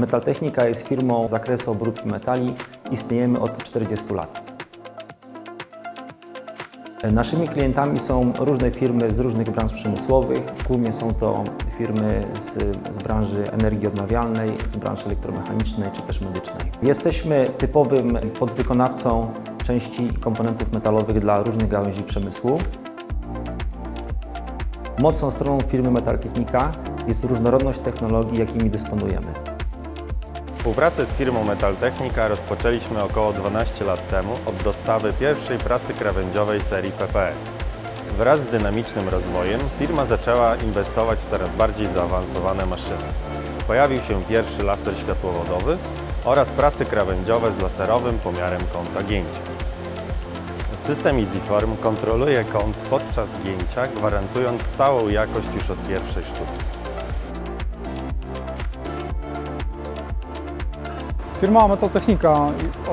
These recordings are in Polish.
Metaltechnika jest firmą z zakresu obróbki metali. Istniejemy od 40 lat. Naszymi klientami są różne firmy z różnych branż przemysłowych. Głównie są to firmy z, z branży energii odnawialnej, z branży elektromechanicznej czy też medycznej. Jesteśmy typowym podwykonawcą części komponentów metalowych dla różnych gałęzi przemysłu. Mocną stroną firmy Metaltechnika jest różnorodność technologii, jakimi dysponujemy. Współpracę z firmą Metaltechnika rozpoczęliśmy około 12 lat temu od dostawy pierwszej prasy krawędziowej serii PPS. Wraz z dynamicznym rozwojem firma zaczęła inwestować w coraz bardziej zaawansowane maszyny. Pojawił się pierwszy laser światłowodowy oraz prasy krawędziowe z laserowym pomiarem kąta gięcia. System EasyForm kontroluje kąt podczas gięcia, gwarantując stałą jakość już od pierwszej sztuki. Firma Metaltechnika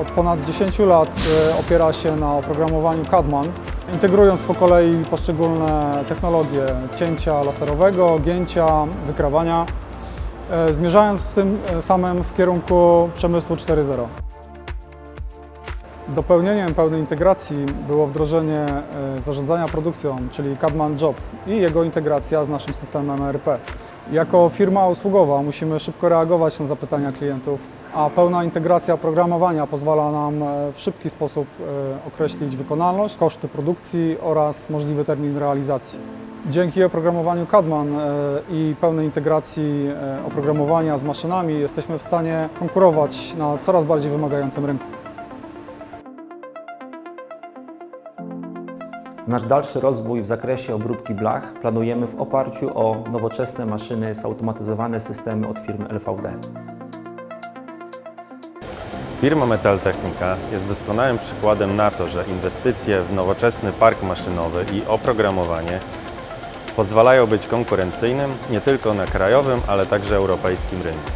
od ponad 10 lat e, opiera się na oprogramowaniu CADMAN, integrując po kolei poszczególne technologie cięcia laserowego, gięcia, wykrawania, e, zmierzając w tym e, samym w kierunku przemysłu 4.0. Dopełnieniem pełnej integracji było wdrożenie zarządzania produkcją, czyli CADMAN Job i jego integracja z naszym systemem ERP. Jako firma usługowa musimy szybko reagować na zapytania klientów, a pełna integracja oprogramowania pozwala nam e, w szybki sposób e, określić wykonalność, koszty produkcji oraz możliwy termin realizacji. Dzięki oprogramowaniu CADMAN e, i pełnej integracji oprogramowania z maszynami jesteśmy w stanie konkurować na coraz bardziej wymagającym rynku. Nasz dalszy rozwój w zakresie obróbki blach planujemy w oparciu o nowoczesne maszyny, zautomatyzowane systemy od firmy LVD. Firma Metaltechnika jest doskonałym przykładem na to, że inwestycje w nowoczesny park maszynowy i oprogramowanie pozwalają być konkurencyjnym nie tylko na krajowym, ale także europejskim rynku.